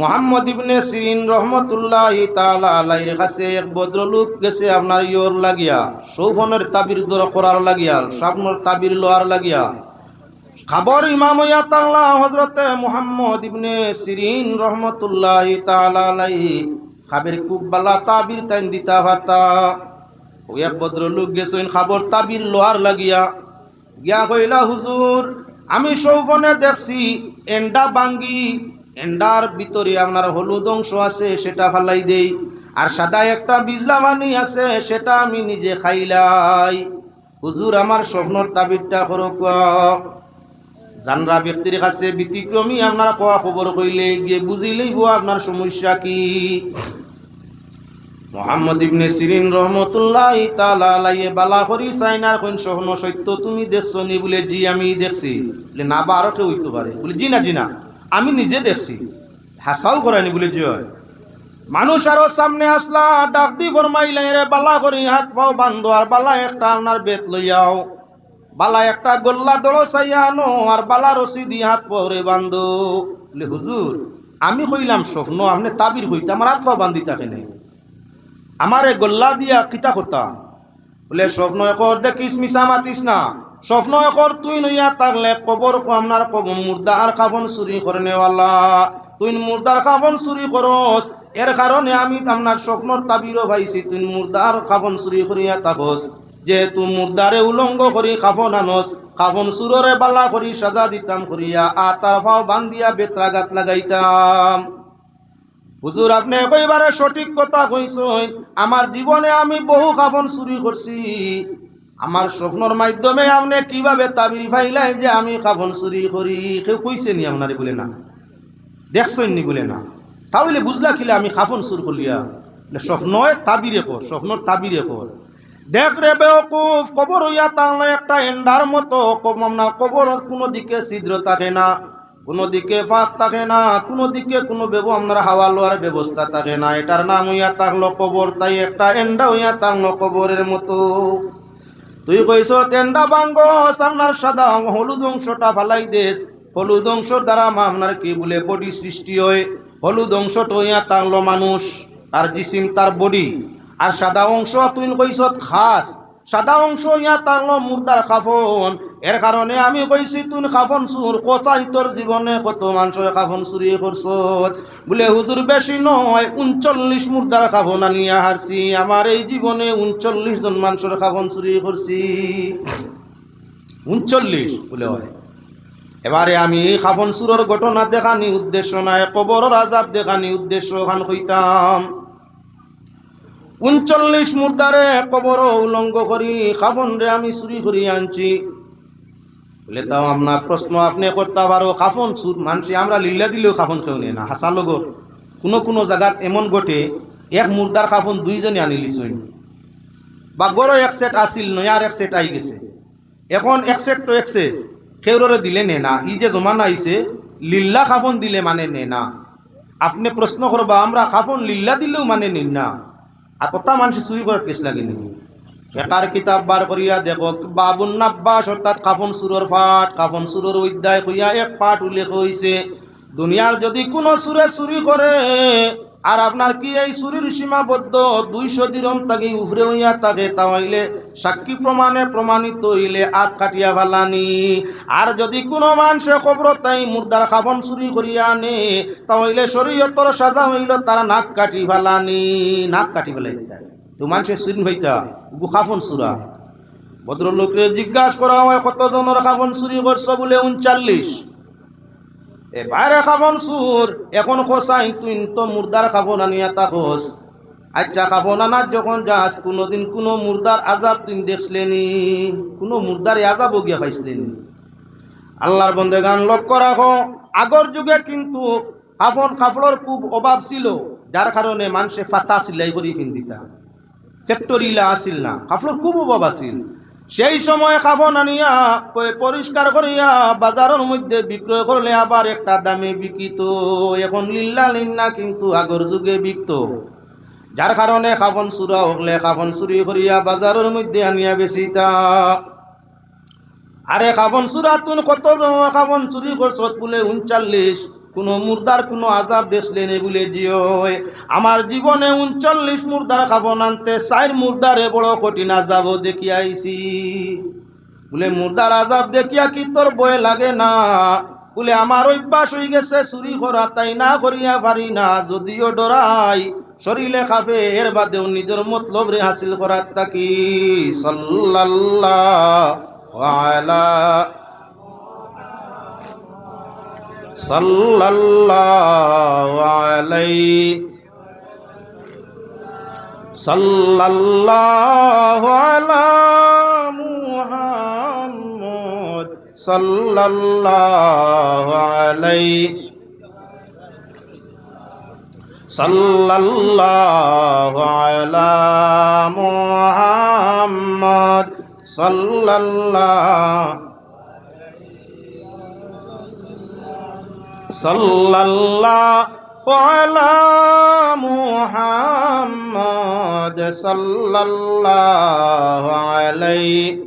মোহাম্মদ ইবনে সিরিন রহমতুল্লাহ আলাইহির কাছে এক ভদ্রলোক গেছে আপনার ইয়র লাগিয়া সৌফনের তাবির করার লাগিয়া, স্বপ্নর তাবির লোয়ার লাগিয়া। খাবর ইমাম ইয়া তাআলা হযরতে মুহাম্মদ ইবনে সিরিন রহমতুল্লাহ আলাইহি খাবের খুব বালা তাবির তাইন দিতা ভাতা। ওই এক ভদ্রলোক গেছেন খাবর তাবির লোয়ার লাগিয়া। গিয়া কইলা, হুজুর, আমি সৌফনে দেখছি, এন্ডা বাঙ্গি এন্ডার ভিতরে আপনার হলুদ অংশ আছে, সেটা ফালাই দেই। আর সাদা একটা বিজলা মানি আছে, সেটা আমি নিজে খাইলাই হুজুর, আমার স্বপ্নর তাবিরটা করো জানরা ব্যক্তির কাছে ব্যতিক্রমী আপনার কোয়া খবর কইলে গিয়ে বুঝিলেই বো আপনার সমস্যা কি। মোহাম্মদ ইবনে সিরিন রহমতুল্লাহ তাআলা আলাইহি বালা করি সাইনার কোন স্বপ্ন সত্য তুমি দেখছ নি বলে, জি আমি দেখছি। বলে, না, বা আরও কেউ হইতে পারে। বলে, জি না জি না। আমি নিজে দেখছি। হাসাও করানি বলে জি হয়। মানুষ আরও সামনে আসলা, ডাক দি ফরমাইলে রে বালা করি, হাত পাও বান্ধো, আর বালা একটা আপনার বেত লইয়াও। বালা একটা গোল্লা দড়ো চাইয়া আনো, আর বালা রসি দি হাত পরে বান্ধো। বলে, হুজুর, আমি কইলাম স্বপ্ন আপনি তাবির হইতে আমার হাত পাও বান্ধি থাকে নাই। আমারে গোল্লা দিয়া কিতা করতাম? বলে স্বপ্ন একর দেখিস মিশা মাতিস না। স্বপ্ন একর তুই নইয়া থাকলে কবর আপনার কবর মুর্দা আর কাফন চুরি করে নেওয়ালা তুই মুর্দার কাফন চুরি করস, এর কারণে আমি আপনার স্বপ্নর তাবিরও পাইছি, তুই মুর্দার কাফন চুরি করিয়া থাকস। যেহেতু মুর্দারে উলঙ্গ করি কাফন আনস, কাফন চুররে বালা করি সাজা দিতাম করিয়া, আর তার ফাও বান্ধিয়া বেত্রাঘাত লাগাইতাম। হুজুর, আপনি কইবারে সঠিক কথা কইছেন আমার জীবনে আমি বহু কাফন চুরি করছি। আমার স্বপ্নর মাধ্যমে আপনি কীভাবে তাবির ফাইলাই যে আমি কাফন চুরি করি? কেউ কইছে নি আপনারে বলে না। দেখছেন নি বলে না। তাহলে বুঝলা কিলে আমি কাফন চুর করলিয়া স্বপ্নয় তাবিরে কর, স্বপ্নর তাবিরে কর। দেখ রে বেওকুফ, কবর হইয়া তাহলে একটা এন্ডার মতো না কবর কোনো দিকে ছিদ্র থাকে না, কোনো দিকে ফাঁক থাকে না, কোনো দিকে কোনো ব্যব আপনার হাওয়া লোয়ার ব্যবস্থা থাকে না। এটার নাম হইয়া থাকল কবর, তাই একটা এন্ডা হইয়া থাকল কবরের মতো। তুই কইস, তেন্ডা বাঙ্গ, সামনার সাদা হলুদ অংশটা ফালাই দেশ হলুদ অংশর দ্বারা আপনার কি বলে? বডি সৃষ্টি হয়। হলুদ অংশ টইয়া থাকল মানুষ, তার জিসিম, তার বডি। আর সাদা অংশ তুই কইস, খাস। সাদা অংশ ইয়া তারলো মুর্দার খাফন। এর কারণে আমি কইছি তুই খাফন চুর কোচাই তোর জীবনে কত মানুষের খাফন চুরি করছ বলে, হুজুর, বেশি নয়, উনচল্লিশ মুর্দার খাফন আনিয়া হারছি। আমার এই জীবনে উনচল্লিশ জন মানুষের খাফন চুরি করছি। উনচল্লিশ, বলে হয়। এবারে আমি খাফন চুরর ঘটনা দেখানি উদ্দেশ্য নাই, কবরের আজাব দেখানি উদ্দেশ্য খান হইতাম উনচল্লিশ মুর্দারে কবর উলঙ্গ করি খাফন রে আমি চুরি করি আনছি। বলে তাও আপনার প্রশ্ন আপনি করতে পারো খাফন চুর মানছি আমরা লিল্লা দিলেও খাফন খেও না। হাসা লগর কোনো কোনো জায়গাত এমন ঘটে, এক মুর্দার খাফন দুইজনে আনি লিছই বা গড় এক সেট আসিল নয়ার এক সেট আই গেছে। এখন এক সেট তো এক্সেস কেউরে দিলে নে না। ই যে জমানা আইছে, লিল্লা খাফন দিলে মানে নে না। আপনি প্রশ্ন করবা, আমরা খাফন লিল্লা দিলেও মানে নিন না। আর কথা মানুষ চুরি করার কেস লাগেনি। একার কিতাব বার করিয়া দেখো, বাবুন নাব্বাস, অর্থাৎ কাফন সুরর ফাট, কাফন সুরর অধ্যায় করিয়া এক পাঠ উল্লেখ হয়েছে দুনিয়ার যদি কোনো সুরে চুরি করে, আর আপনার কি এই চুরির সীমাবদ্ধ দুইশো দিরম তাকে উফরে হইয়া থাকে তাহলে সাক্ষী প্রমাণে প্রমাণিত হইলে আত কাটিয়া ভালানি আর যদি কোনো মানুষে খবর তাই মুর্দার খাবন চুরি করিয়া আনে তাহলে শরীয়তর সাজা হইল তারা নাক কাটি ভালানি নাক কাটি ফেলাই তো মানুষের চিন ভাইতা গু খাফন চুরা ভদ্রলোকরে জিজ্ঞাসা করা হয় কতজনের খাবন চুরি করছ বলে উনচাল্লিশ? এবারে খাবন সুর, এখন খোসাই তুই তো মুর্দার খাবন আনিয়া তা খোস। আচ্ছা খাবন আনার যখন যাস, কোনোদিন কোনো মুর্দার আজাব তুই দেখছিলেনি কোনো মুর্দার আজাব গিয়া খাইছিলেনি আল্লাহর বন্দে গান লক্ষ্য রাখো, আগর যুগে কিন্তু কাপড় কাপড়ের খুব অভাব ছিল, যার কারণে মানুষে ফাতা সিলাই করি ফিন্দিতা ফ্যাক্টরিলা আসিল না কাপড়ের খুব অভাব আছিল সেই সময় খাবন আনিয়া পরিষ্কার করিয়া বাজারের মধ্যে বিক্রয় করলে আবার একটা দামে বিকিত। এখন লিল্লা লিন্না কিন্তু আগর যুগে বিকত। যার কারণে খাবন চুরা হকলে খাবন চুরি করিয়া বাজারের মধ্যে আনিয়া বেচিতা। আরে খাবন চুরা তুন কত খাবন চুরি করছত বলে উনচাল্লিশ? কোনো মুর্দার কোনো আজাব দেখলে নে বলে জিও আমার জীবনে উনচল্লিশ মুর্দার খাব নানতে চার মুর্দারে বড় কঠিন আজাবও দেখি আইছি বলে, মুর্দার আজাব দেখিয়া কি তোর বয়ে লাগে না? বলে, আমার অভ্যাস হয়ে গেছে, চুরি করা তাই না করিয়া পারি না, যদিও ডরাই, শরীরে খাফে এর বাদেও নিজের মতলব রে হাসিল করার তাকি। সাল্লাল্লাহু সাল্লাল্লাহু আলাইহি সাল্লাল্লাহু আলা মুহাম্মদ সাল্লাল্লাহু আলাইহি সাল্লাল্লাহু আলা মুহাম্মদ সাল্লাল্লাহু সাল্লাল্লাহু আলা মুহাম্মদ সাল্লাল্লাহু আলাইহি।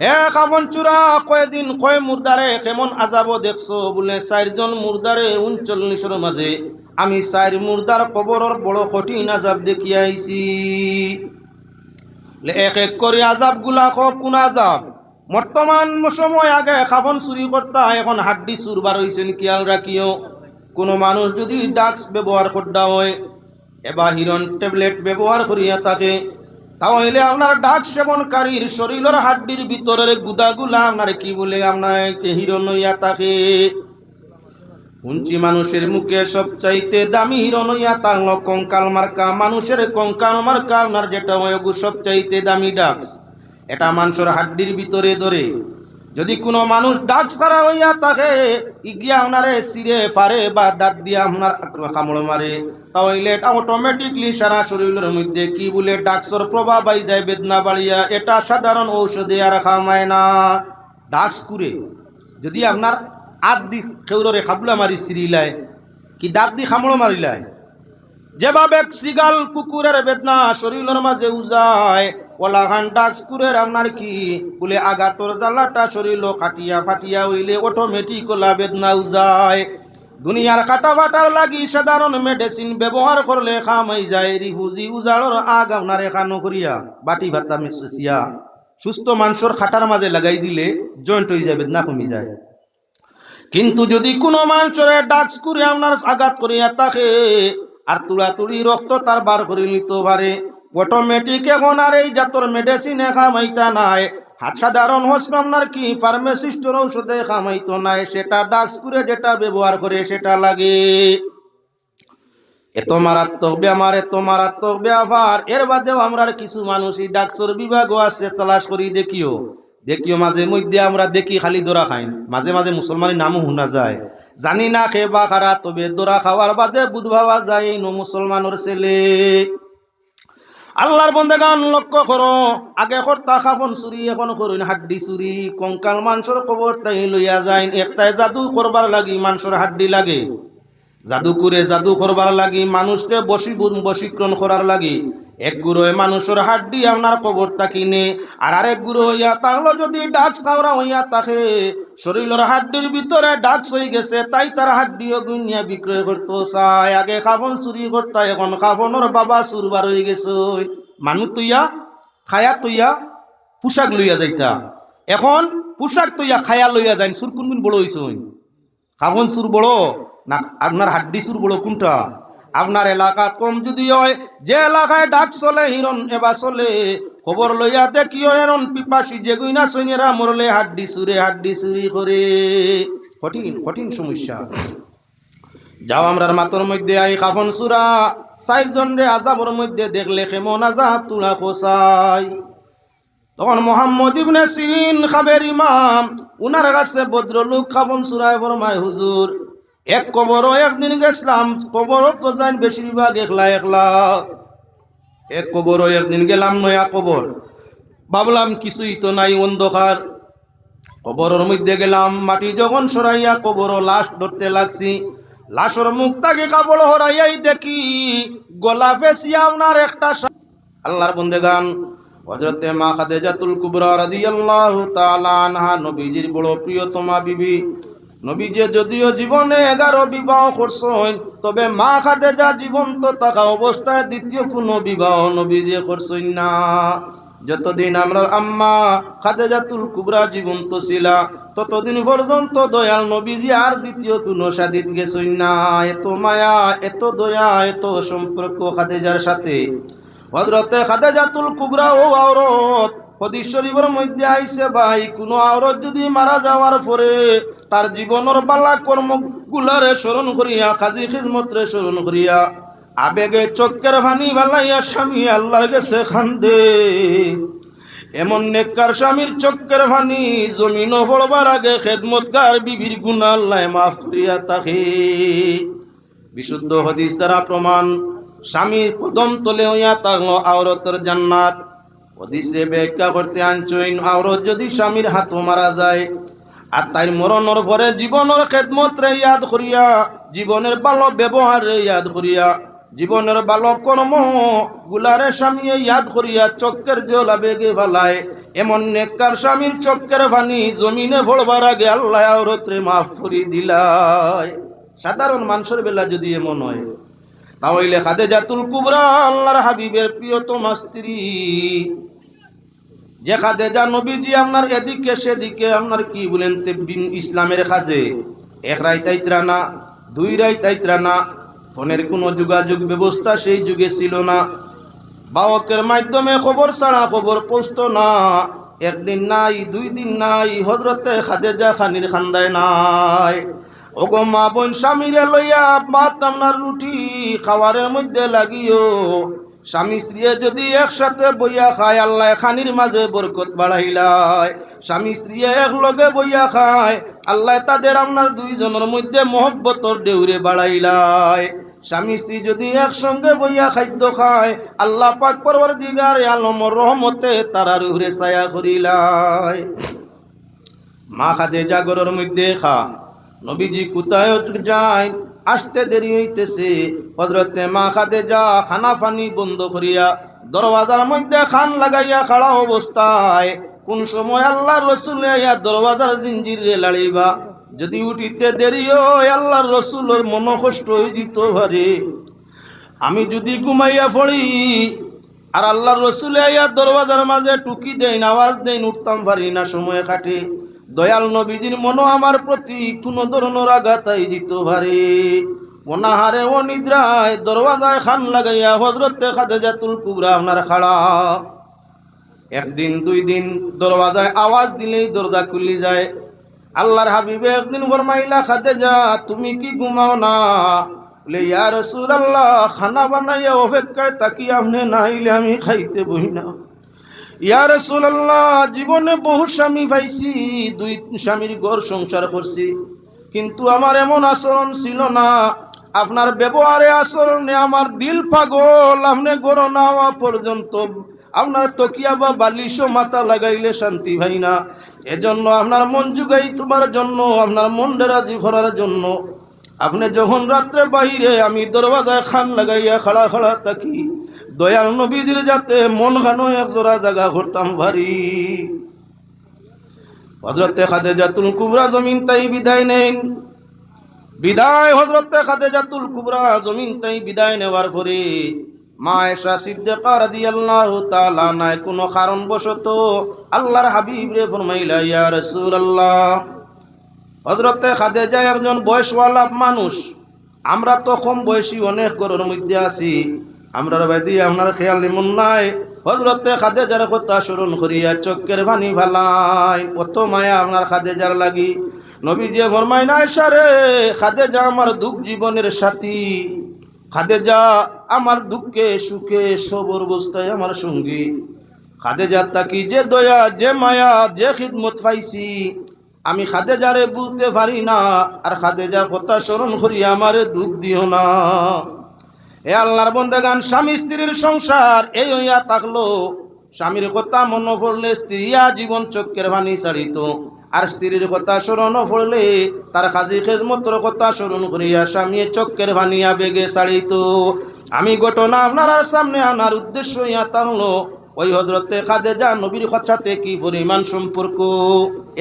এ কাবন চূড়া কয়দিন কয় মুর্দারে কেমন আজাব দেখছ বলে চারজন মুর্দারে উনচল্লিশের মাঝে। আমি চার মুর্দার কবরের বড় কঠিন আজাব দেখি আইছি এক এক করে আজাবগুলা খুব কোন আজাব বর্তমান সময় আগে খাফন চুরি করতা, এখন হাড্ডি চুরবার হয়েছেন খেয়াল রাখিও। কোনো মানুষ যদি ডাক্স ব্যবহার করতে হয় এবার হিরন ট্যাবলেট ব্যবহার করিয়া থাকে, তাহলে আপনার ডাক সেবনকারীর শরীরের হাড্ডির ভিতরের গুদাগুলা আপনার কি বলে আপনার হিরণ হইয়া থাকে? উঞ্চি মানুষের মুখে সব চাইতে দামি হিরণ হইয়া তাহল কঙ্কাল মার্কা। মানুষের কঙ্কাল মার্কা আপনার যেটা হয়, ওগু সব চাইতে দামি ডাক্স এটা মানুষের হাড্ডির ভিতরে ধরে। যদি কোনো মানুষ ডাক ছাড়া হইয়া থাকে ইগিয়া আপনারে সিরে পারে বা দাঁত দিয়া আপনার কামড় মারে তাহলে এটা অটোমেটিকলি সারা শরীরের মধ্যে কি বলে ডাক্সর প্রভাব আই যায় বেদনা বাড়িয়া। এটা সাধারণ ঔষধে আর খামায় না। ডাক্স কুরে। যদি আপনার আদ দি খেউরে খাবলা মারি সিরিলায়, কি দাঁত দি খামড় মারিলায়? যেভাবে সিগাল, কুকুরের বেদনা শরীরের মাঝে উজায় ওলা খান ডাক্স কুকুরের আপনার কি? বলে আগাতর জ্বালাটা শরীর কাটিয়া ফাটিয়া হইলে অটোমেটিক ওলা বেদনা উজায়। দুনিয়ার কাটা ফাটার লাগি সাধারণ মেডিসিন ব্যবহার করলে খামাই যায়, রিফুজি উজাড়র আগ আপনার এখানো করিয়া বাটি ভাতা মিশিয়া সুস্থ মানুষের খাটার মাঝে লাগাই দিলে জয়েন্ট হয়ে যায়, বেদনা কমি যায়। কিন্তু যদি কোনো মানুষের ডাক্স করে আপনার আঘাত করিয়া থাকে, আর তুড়াতুড়ি রক্ত তার বার করে নিতে পারে অটোমেটিক এখন আর এই জাতর মেডিসিন খামাইতা নাই। হাত সাধারণ আপনার কি? ফার্মাসিস্টের ঔষধে খামাইতো নাই। সেটা ডাক্স করে যেটা ব্যবহার করে সেটা লাগে। এত মারাত্মক বেমার এত মারাত্মক ব্যবহার এর বাদেও আমরা কিছু মানুষই ডাক্তার বিভাগও আছে, তালাশ করি, দেখিও। দেখিও, মাঝে মধ্যে আমরা দেখি, খালি দোরা খাই। মাঝে মাঝে মুসলমানের নামও শোনা যায়। জানি না খে বা খারা তবে দোরা খাওয়ার বাদে বুধ ভাবা যায় এই নো মুসলমানের ছেলে। আল্লাহর বন্ধে গান লক্ষ্য করো। আগে কর্তা খাবন চুরি, এখন করুন হাড্ডি চুরি। কঙ্কাল মাংসর কবর তাই লইয়া যায় একটাই জাদু করবার লাগি মাংসর হাড্ডি লাগে। জাদু করে জাদু করবার লাগি। মানুষকে বসি বশীকরণ করার লাগি। এক গুরোয় মানুষের হাড্ডি আপনার কবর তাকিনে আর আরেক গুরু হইয়া তাহলে যদি ডাক্স খাওয়া হইয়া থাকে শরীরের হাড্ডির ভিতরে ডাক্স হয়ে গেছে, তাই তার হাড্ডিও গুনিয়া বিক্রয় করতো। চাই, আগে খাফন চুরি করতা, এখন খাফনের বাবা চুরবার হয়ে গেছে। মানুষ তুইয়া, খায়া তুইয়া পোশাক লইয়া যাইতা। এখন পোশাক তুইয়া খায়া লইয়া যাই চুর কোন কোন বড় হইছ খাফন চুর বড়, না, আপনার হাড্ডি চুর বড়, কোনটা? আপনার এলাকাত কম যদি হয়, যে এলাকায় ডাক চলে, হিরণ এবার চলে। খবর লইয়া দেখিও এরন পিপাসি যে গুইনা সৈন্যরা মরলে হাড্ডি চুরে হাড্ডি চুরি করে। কঠিন কঠিন সমস্যা। যাও আমরার মাতর মধ্যে, আই কাফন চূড়া চারজন রে আজাবর মধ্যে দেখলে কেমন আজাব, তুলা কোসাই তখন মোহাম্মদ ইবনে সিরিন খাবের ইমাম, উনার কাছে ভদ্রলোক খাবন চূড়ায় ফরমায়, হুজুর এক কবরও একদিন গেছিলাম, কবরও তো যাই বেশিরভাগ একলা একলা। এক কবরও একদিন গেলাম নয়া কবর। ভাবলাম কিছুই তো নাই, অন্ধকার। কবরের মধ্যে গেলাম, মাটি যখন সরাইয়া কবরও লাশ ধরতে লাগছি, লাশর মুখ তাকে কাপড় হরাইয়াই দেখি, গলা ফেসিয়া আপনার একটা আল্লাহর বন্দেগান হজরতে মা খাদে খাদেজাতুল কুবরা রাদিয়াল্লাহু তাআলা আনহা, নবীজির বড় প্রিয়তমা বিবি। নবীজে যদিও জীবনে এগারো বিবাহ করছেন, তবে মা খাদে যা জীবন্ত থাকা অবস্থায় দ্বিতীয় কোনো বিবাহ নবীজে করছেন না। যতদিন আমরা আম্মা খাদেজাতুল কুবরা জীবন্ত ছিলা, ততদিন পর্যন্ত দয়াল নবীজি আর দ্বিতীয় কোনো সাদিত গেছই না। এত মায়া, এত দয়া, এত সম্পর্ক খাদেজার সাথে। হজরতে খাদেজাতুল কুবরা ও আওরত হদিস মধ্যে আইসে ভাই, কোনো আওরত যদি মারা যাওয়ার পরে তার জীবনের বালা কর্মগুলারে স্মরণ করিয়া কাজী খিজমতরে স্মরণ করিয়া, আবেগে চক্কের ভানি বালাইয়া স্বামী আল্লাহর কাছে খান্দে। এমন নেককার স্বামীর চক্কের ভানি জমিন ফলবার আগে খেদমতকার বিবির গুণা আল্লাহ মাফ করিয়া তাকে বিশুদ্ধ হদিস দ্বারা প্রমাণ, স্বামীর কদম তলে হইয়া তাগলো আওরতর জান্নাত। হদিসে ব্যাখ্যা করতে আনছইন, আওরত যদি স্বামীর হাত মারা যায়, আর তাই মরণর পরে জীবনের খেদমত রে ইয়াদ করিয়া, জীবনের ভালো ব্যবহার রে ইয়াদ করিয়া, জীবনের ভালো কর্ম গুলারে স্বামী ইয়াদ করিয়া চক্কের জল আবেগে ভালায় এমন নেককার স্বামীর চক্কের ভানি জমিনে ভরবার আগে আল্লাহ আওরতরে মাফ করি দিলায়। সাধারণ মানুষের বেলা যদি এমন হয় তাহলে খাদে জাতুল কুবরা আল্লাহর হাবিবের প্রিয়তমা স্ত্রী। যে খাদে যা নবীজি আপনার এদিকে, সেদিকে আপনার কি বলেন ইসলামের কাজে? এক রাই তাইত্রা না দুই রাই তাইত্রা না ফোনের কোনো যোগাযোগ ব্যবস্থা সেই যুগে ছিল না। বাহকের মাধ্যমে খবর ছাড়া খবর পৌঁছত না। একদিন নাই, দুই দিন নাই হজরতে খাদেজা খানির খান্দায় নাই। ওগো মা বোন স্বামীরে লইয়া ভাত আপনার রুটি খাওয়ারের মধ্যে লাগিও। স্বামী স্ত্রী যদি একসাথে বইয়া খায়, আল্লাহ খানির মাঝে বরকত বাড়াইলায় স্বামী স্ত্রী একলগে বইয়া খায়, আল্লাহ তাদের আপনার দুইজনের মধ্যে মহব্বতর দেউরে বাড়াইলায় স্বামী স্ত্রী যদি একসঙ্গে বইয়া খাদ্য খায়, আল্লাহ পাক পরবর দিগার আলমর রহমতে তারার উহরে ছায়া করিলায় মা খাদে জাগরের মধ্যে খা, নবীজি কোথায় যায়? আসতে দেরি হইতেছে। হজরতে মা খাদে যা খানা পানি বন্ধ করিয়া দরওয়াজার মধ্যে খান লাগাইয়া খাড়া অবস্থায়, কোন সময় আল্লাহ রসুল ইয়া দরওয়াজার জিঞ্জির লাড়িবা। যদি উঠিতে দেরি হয়, আল্লাহর রসুলের মন কষ্ট হয়ে যেত ভারে আমি যদি ঘুমাইয়া পড়ি আর আল্লাহর রসুলে আইয়া দরওয়াজার মাঝে টুকি দেন, আওয়াজ দেন, উঠতাম পারি না, সময় কাটে। দয়াল নবীজির মনো আমার প্রতি কোনো ধরনের আঘাত আই দিত ভারে। অনাহারে ও নিদ্রায় দরওয়াজায় খান লাগাইয়া হজরতে খাদে জাতুল কুবরা আপনার খাড়া একদিন, দুই দিন দরওয়াজায় আওয়াজ দিলেই দরজা খুলি যায়। আল্লাহর হাবিবে একদিন ফরমাইলা খাদে যা তুমি কি ঘুমাও না? বলে, ইয়া রসুল আল্লাহ খানা বানাইয়া অপেক্ষায় তাকি আপনি নাইলে আমি খাইতে বই না ইয়া রসুল আল্লাহ জীবনে বহু স্বামী পাইছি, দুই স্বামীর ঘর সংসার করছি। কিন্তু আমার এমন আচরণ ছিল না। আপনার ব্যবহারে আচরণে আমার দিল পাগল, আপনি গড় না হওয়া পর্যন্ত আপনার তকিয়া বা বালিশও মাথা লাগাইলে শান্তি ভাই না। এজন্য আপনার মন যুগাই তোমার জন্য, আপনার মন রাজি করার জন্য। আপনি যখন রাত্রে বাহিরে আমি দরওয়াজায় খান লাগাইয়া খাড়া খাড়া থাকি। দয়াল নবীজির যাতে মন খানো এক জোড়া জায়গা করতাম ভারী। হজরতে খাদে জাতুল কুবরা জমিন তাই বিদায় নেন। বিদায় হজরতে খাদে জাতুল কুবরা জমিন তাই বিদায় নেওয়ার পরে মা এসা সিদ্দিকা রাদিয়াল্লাহু তাআলা নাই কোনো কারণ বশত আল্লাহর হাবিব রে ফরমাইলা, ইয়া রাসূলুল্লাহ হজরতে খাদেজা একজন বয়সওয়ালা মানুষ। আমরা তো কম বয়সী অনেক ঘরের মধ্যে আছি। আমরা বাদি আপনার খেয়াল নিমন নাই। হজরতে খাদেজার কথা স্মরণ করিয়া চক্কের ভানি ভালাই কত মায়া আপনার খাদেজার লাগি। নবী যে ফরমাই নাই সারে খাদেজা আমার দুঃখ জীবনের সাথী। খাদেজা আমার দুঃখে সুখে সবর অবস্থায় আমার সঙ্গী। খাদেজা তাকি যে দয়া, যে মায়া, যে খিদমত পাইছি আমি খাদেজারে বলতে পারি না, আর খাদেজার কথা স্মরণ করি, আমারে দুঃখ দিও না। এ আল্লাহর বন্দেগান, স্বামী স্ত্রীর সংসার এই হইয়া থাকল। স্বামীর কথা মনে পড়লে স্ত্রীয়া জীবন চক্কের ভানি ছাড়িত, আর স্ত্রীর কথা স্মরণ পড়লে তার কাজী খেজমতর কথা স্মরণ করিয়া স্বামী চক্কের ভানিয়া বেগে ছাড়িত। আমি ঘটনা আপনার সামনে আনার উদ্দেশ্য ইয়া থাকল। ওই হজরতে খাদেজা নবীর খচ্ছাতে কি পরিমাণ সম্পর্ক?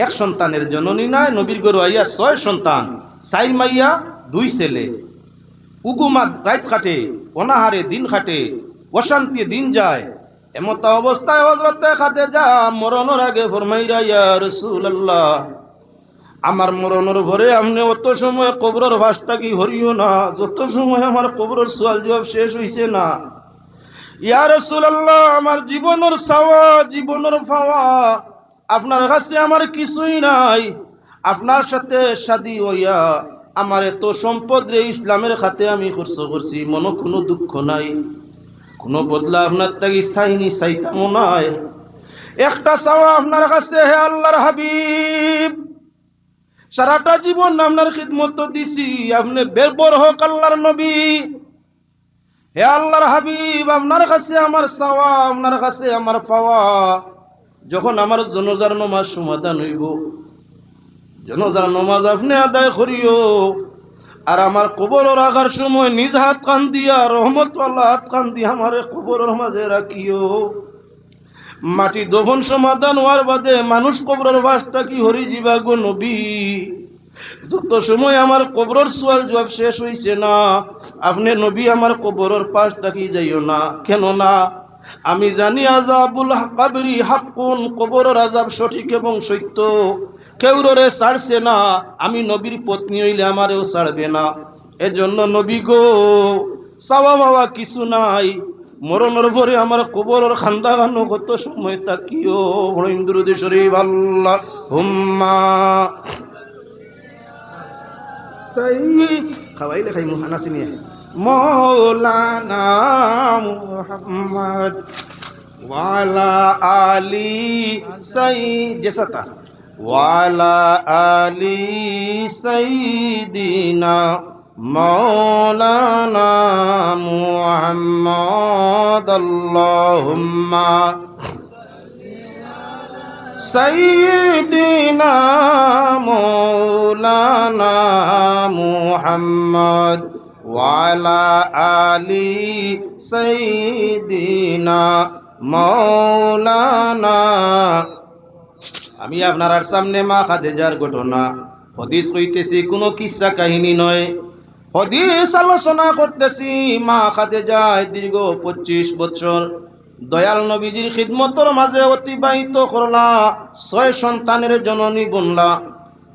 এক সন্তানের জননী নাই, নবীর গরু আইয়া ছয় সন্তান চাইর মাইয়া, দুই ছেলে। উগুমাত রাত খাটে অনাহারে দিন খাটে অশান্তি দিন যায়। এমত অবস্থায় হজরতে যা মরণের আগে ফরমাইরা, ইয়া আমার মরণের ভরে আপনি অত সময় কবরের ভাসটা কি হরিও না? যত সময় আমার কবরের সোয়াল জবাব শেষ হইছে না ইয়া রাসূলুল্লাহ, আমার জীবনের সাওয়া জীবনের পাওয়া আপনার কাছে আমার কিছুই নাই। আপনার সাথে শাদি হইয়া আমার এত সম্পদ রে ইসলামের খাতে আমি খরচ করছি, মনে কোনো দুঃখ নাই। কোনো বদলা আপনার তাকে চাইনি, চাইতামও নাই। একটা চাওয়া আপনার কাছে, হে আল্লাহর হাবিব। সারাটা জীবন আপনার খিদমত দিছি, আপনি বেরবর হোক আল্লাহর নবী। হে আল্লাহর হাবিব, আপনার কাছে আমার চাওয়া, আপনার কাছে আমার পাওয়া। যখন আমার জনজার নমাজ সমাধান হইব, জনজার নমাজ আপনি আদায় করিও। আর আমার কবর রাখার সময় নিজ হাত কান দিয়া রহমত হাত কান দিয়া আমার কবরের মাঝে রাখিও। মাটি দফন সমাধান হওয়ার বাদে মানুষ কবরের বাসটা কি হরি জীবা গো নবী? যত সময় আমার কবরের সোয়াল জবাব শেষ হইছে না। আপনি নবী আমার কবরের পাশ ডাকি যাইও না। কেন না আমি জানি আজাবুল কাবরি হাক্কুন, কবরের আজাব সঠিক এবং সত্য। কেউরে ছাড়ছে না। আমি নবীর পত্নী হইলে আমারেও ছাড়বে না। এজন্য নবী গো, চাওয়া বাবা কিছু নাই। মরণের পরে আমার কবরের খান্দা গানো কত সময় তাকিও। হরিন্দ্র দেশরে আল্লাহ হুম্মা খাওয়াইলে খাই মুহানা চিনিয়ে মৌলানা মুহাম্মদ ওয়ালা আলি সাই জেসাতা ওয়ালা আলি সাইদিনা, মৌলানা মুহাম্মদ আল্লাহুম্মা। سيدنا مولانا محمد وعلى آل سيدنا مولانا আমি আপনার সামনে মা খাদেজার ঘটনা হদিস কইতেছি কোনো কিসা কাহিনী নয় হদিস আলোচনা করতেছি মা খাদেজায় দীর্ঘ পঁচিশ বছর দয়াল নবীজির খিদমতর মাঝে অতিবাহিত করলা, ছয় সন্তানের জননী বনলা।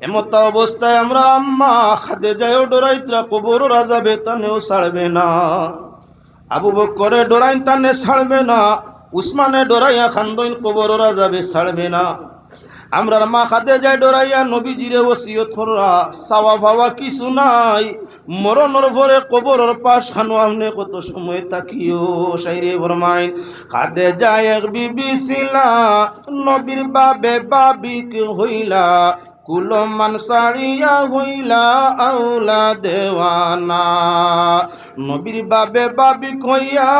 এমত অবস্থায় আমরা আম্মা খাদে যায় ডোরাইতরা কবর রাজা বেতানেও ছাড়বে না। আবু বকরে ডোরাইন তানে ছাড়বে না, উসমানে ডোরাইয়া খান্দইন কবর রাজাবে ছাড়বে না। আমরার মা খাদে যায় ডরাইয়া নবীজিরে ওসিয়ত কররা সাওয়া ফাওয়া কিছু নাই। মরণর ভরে কবরর পাশ খানো আমনে কত সময় তাকিও, সাইরে ফরমাইন খাদে যায় এক বিবি ছিলা নবীর বাবে বাবিক হইলা কুলমান সারিয়া হইলা আউলা দেওয়ানা। নবীর বাবে বাবি কইয়া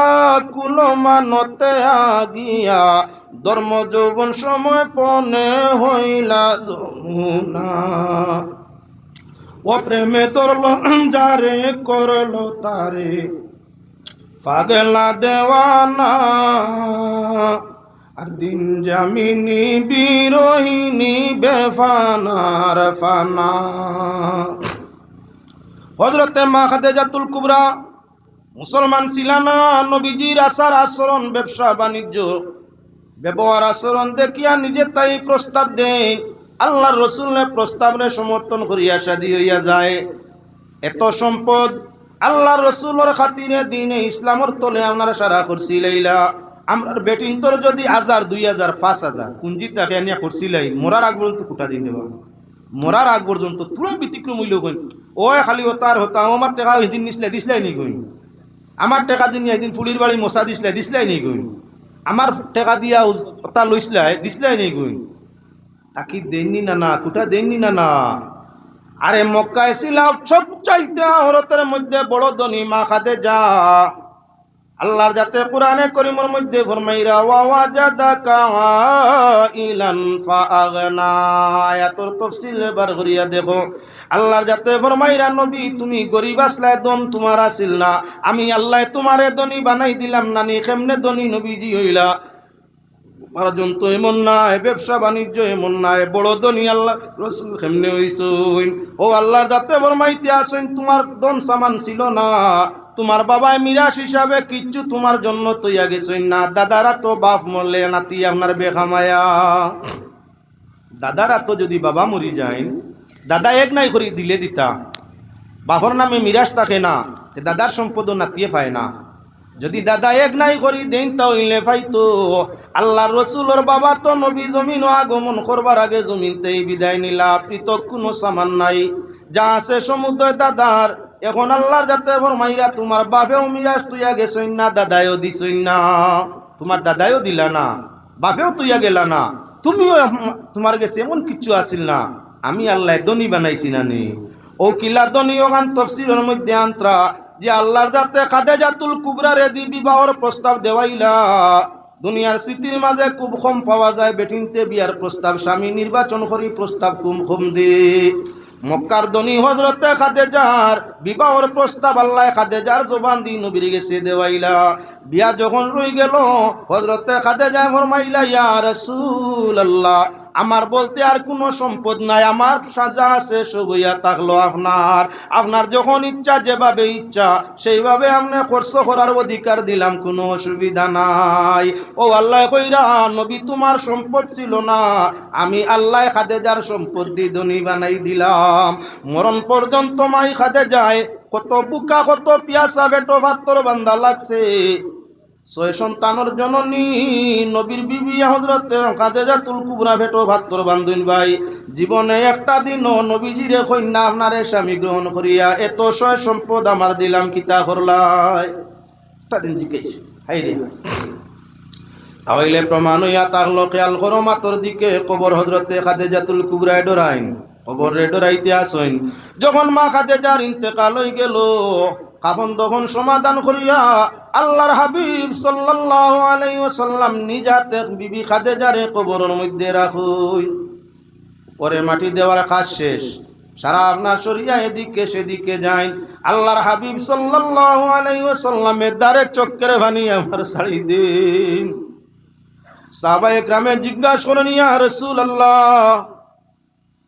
কুলমানতে আগিয়া, ধর্ম যৌবন সময় পনে হইলা যমুনা। ও প্রেমে তোরল যারে করল তারে, পাগলা দেওয়ানা। দিন জামিনী বিরোহিনী বেফানার ফানা হজরতে মা খাদেজাতুল কুবরা, মুসলমান ছিলানা, নবীজির আসার আচরণ, ব্যবসা বাণিজ্য, ব্যবহার আচরণ দেখিয়া নিজে তাই প্রস্তাব দেন আল্লাহর রসুলের প্রস্তাবরে সমর্থন করিয়া সাদি হইয়া যায়। এত সম্পদ আল্লাহর রসুলের খাতিরে দিনে ইসলামর তলে আপনারা সারা করছি আমরার বেটিং তোর যদি হাজার দুই হাজার, পাঁচ হাজার পুঞ্জি তাকে আনিয়া করছিলাই, মরার আগ পর্যন্ত কুটা দিন দেবা। মরার আগ পর্যন্ত তুলো ব্যতিক্রম হইল কইন। ও খালি ও তার হতা আমার টাকা সেদিন নিসলে দিসলাই নি কইন। আমার টাকা দিন এদিন ফুলির বাড়ি মশা দিসলাই দিসলাই নি কইন। আমার টাকা দিয়া ওটা লইসলাই, দিসলাই নি কইন। তাকি দেননি না না, কুটা দেননি না না? আরে মক্কা এসিলাম সব চাইতে হরতের মধ্যে বড় ধনী মা খাতে যা আল্লাহর যাতে কোরআনে করিমর মধ্যে ফরমাইরা, ওয়া জাদাকা ইলান ফাগনা আয়াতর তাফসীর বার করিয়া দেখো, আল্লাহর যাতে ফরমাইরা, নবী, তুমি গরিব আসলে দন তোমার আসিল না। আমি আল্লাহ তোমারে ধনী বানাই দিলাম, নানি কেমনে ধনী নবীজি হইলা? উপার্জন তো এমন নাই, ব্যবসা বাণিজ্য এমন নাই, বড় ধনী আল্লাহ রসুল কেমনে হইসইন? ও আল্লাহর দাতে বরমাইতে আসেন তোমার দন সামান ছিল না। তোমার বাবাই মিরাস হিসাবে কিচ্ছু তোমার জন্য তৈয়া গেছেন না। দাদারা তো বাপ মরলে, নাতি আপনার বেখামায়া দাদারা তো যদি বাবা মরি যায়, দাদা এক নাই করি দিলে দিতা। বাপর নামে মিরাজ থাকে না দাদার সম্পদও নাতিয়ে পায় না। যদি দাদা এক নাই করি দেন তাহলে পাইতো। আল্লাহ রসুলোর বাবা তো নবী জমিন আগমন করবার আগে জমিনতেই বিদায় নিলা, পৃথক কোনো সামান নাই। যা আছে সমুদ্র দাদার এখন আল্লাহর যাতে মাইরা তোমার বাপেও মিরাজ তুইয়া গেছই না, দাদায়ও দিছই না। তোমার দাদায়ও দিলা না, বাপেও তুইয়া গেলা না। তুমিও তোমার কাছে এমন কিছু আসিল না, আমি আল্লাহ দনি বানাইছি না নি। ও কিলা দনি ওখান তফসিরের মধ্যে আন্তরা, যে আল্লাহর যাতে খাদে জাতুল কুবরারে দি বিবাহর প্রস্তাব দেওয়াইলা, দুনিয়ার স্মৃতির মাঝে খুব কম পাওয়া যায় বেটিনতে বিয়ার প্রস্তাব, স্বামী নির্বাচন করি প্রস্তাব কুম কম দে। মক্কার দনি খাদে খাদেজার বিবাহর প্রস্তাব আল্লাহ খাদেজার জোবান দিন নবীর গেছে দেওয়াইলা। বিয়া যখন রই গেল হজরতে খাদেজা ফরমাইলা রাসূল আল্লাহ আমার বলতে আর কোনো সম্পদ নাই, আমার সাজা আছে, সবইয়া থাকল আপনার। আপনার যখন ইচ্ছা, যেভাবে ইচ্ছা, সেইভাবে আপনি খরচ করার অধিকার দিলাম, কোনো অসুবিধা নাই। ও আল্লাহ কইরা, নবী তোমার সম্পদ ছিল না, আমি আল্লাহ খাদেজার সম্পদ দি ধনী বানাই দিলাম। মরণ পর্যন্ত মাই খাদে যায় কত বুকা, কত পিয়াসা, বেটো ভাত্তর বান্দা লাগছে। ছয় সন্তানের জননী, নবীর বিবি হজরত কাদেজা তুল কুবরা ভেটো ভাত্তর বান্ধুন ভাই। জীবনে একটা দিন নবীজিরে কন্যা আপনারে স্বামী গ্রহণ করিয়া এত ছয় সম্পদ আমার দিলাম, কিতা করলাই? একটা দিন জিজ্ঞেস। হাই রে। তাহলে প্রমাণ হইয়া তাহলো খেয়াল করো মাতর দিকে কবর হজরতে খাদেজাতুল কুবরায় ডরাইন। কবর রে ডরাইতে আসইন। যখন মা খাদেজার ইন্তেকাল হয়ে গেল কাফন তখন সমাধান করিয়া আল্লাহর হাবিব ওয়াসাল্লাম নিজাতে বিবি খাদে খাদেজারে কবরের মধ্যে রাখুই পরে মাটি দেওয়ার কাজ শেষ। সারা আপনার শরিয়া এদিকে সেদিকে যাই আল্লাহর হাবিব সাল্লাল্লাহু আলাইহি ওয়াসাল্লামের দ্বারে চক্করে ভানিয়ে আমার শাড়ি দিন। সাহাবায়ে গ্রামে জিজ্ঞাসা করেন, ইয়া রাসূলুল্লাহ,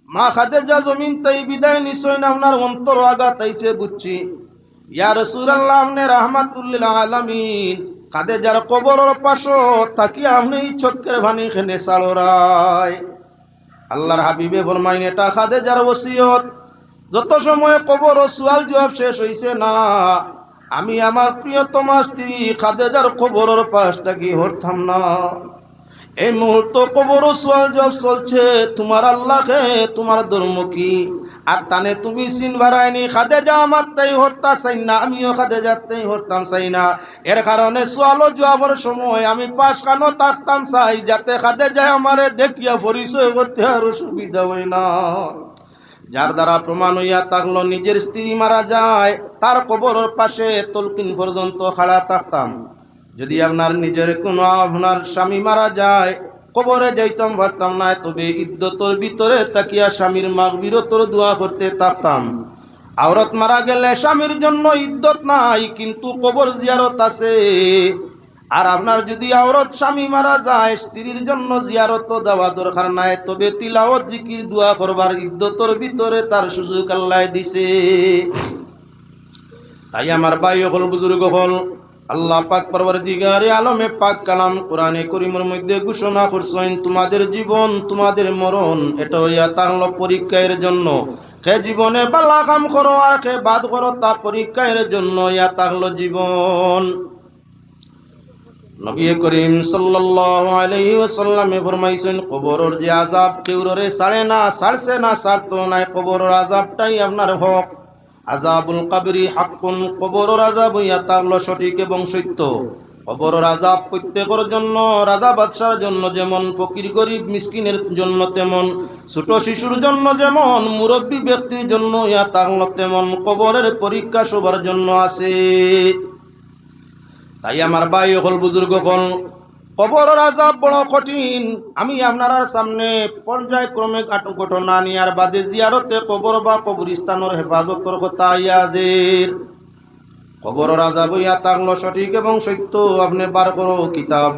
মা খাদেজা জমিন তাই বিদায় নিশ্চয় না? আপনার অন্তর আঘাত আইছে বুঝছি। ইয়া রসুল্লাহ আপনি রাহমাতুল্লিল আলামিন। কাদের হাবিবে এটা যার যত সময় কবর ও সুয়াল জবাব শেষ হইছে না, আমি আমার প্রিয়তমা স্ত্রী খাদেজার কবরের পাশটা কি হরতাম না। এই মুহূর্ত কবর ও সোয়াল জব চলছে, তোমার আল্লাহকে, তোমার ধর্ম কি আর তানে তুমি সিন বাড়ায়নি খাদে যা আমার তাই হত্যা চাই না আমিও খাদে যাতেই হরতাম চাই না এর কারণে সোয়ালো জবাবের সময় আমি পাশ কানো থাকতাম চাই, যাতে খাদে যায় আমারে দেখিয়া পরিচয় করতে আর সুবিধা হয় না। যার দ্বারা প্রমাণ হইয়া থাকল, নিজের স্ত্রী মারা যায়, তার কবরের পাশে তলকিন পর্যন্ত খাড়া থাকতাম। যদি আপনার নিজের কোনো আপনার স্বামী মারা যায় কবরে যাইতাম পারতাম না, তবে ইদ্যতর ভিতরে তাকিয়া স্বামীর মাগ বিরতর দোয়া করতে থাকতাম। আওরত মারা গেলে স্বামীর জন্য ইদ্যত নাই, কিন্তু কবর জিয়ারত আছে। আর আপনার যদি আওরত স্বামী মারা যায়, স্ত্রীর জন্য জিয়ারত দেওয়া দরকার নাই, তবে তিলাওয়াত, জিকির, দোয়া করবার ইদ্যতর ভিতরে তার সুযোগ আল্লাহ দিছে। তাই আমার ভাই হল, বুজুর্গ হল আল্লাহ পাক পরবর্তীকারে আলমে পাক কালাম কোরআনে করিমের মধ্যে ঘোষণা করছেন, তোমাদের জীবন, তোমাদের মরণ, এটা হইয়া তাহলে পরীক্ষার জন্য। কে জীবনে বালা কাম করো আর কে বাদ করো তা পরীক্ষার জন্য ইয়া তাহলো জীবন। নবী করিম সাল্লাল্লাহু আলাইহি ওয়াসাল্লামে ফরমাইছেন, কবরের যে আযাব কেউরে সাড়ে না সারছে না সারতো নাই। কবরের আযাবটাই আপনার হক। আজাবুল কাবরি হাক্কুন, কবরের আযাব ইয়া তাহলো সঠিক এবং সত্য। কবরের আযাব প্রত্যেকের জন্য, রাজা বাদশার জন্য যেমন, ফকির গরিব মিসকিনের জন্য তেমন, ছোট শিশুর জন্য যেমন, মুরব্বী ব্যক্তির জন্য ইয়া তাহলো তেমন, কবরের পরীক্ষা সবার জন্য আছে। তাই আমার ভাই হল বুজুর্গ হল কবরের আজাব বড় কঠিন। আমি আপনার সামনে পর্যায়ক্রমে ঘটনা নিয়ার বাদে জিয়ারতে কবর বা কবরস্থানের হেফাজতর কথা ইয়াজের কবরের আজাব ইয়া তাকলো সঠিক এবং সত্য। আপনি বার করো কিতাব।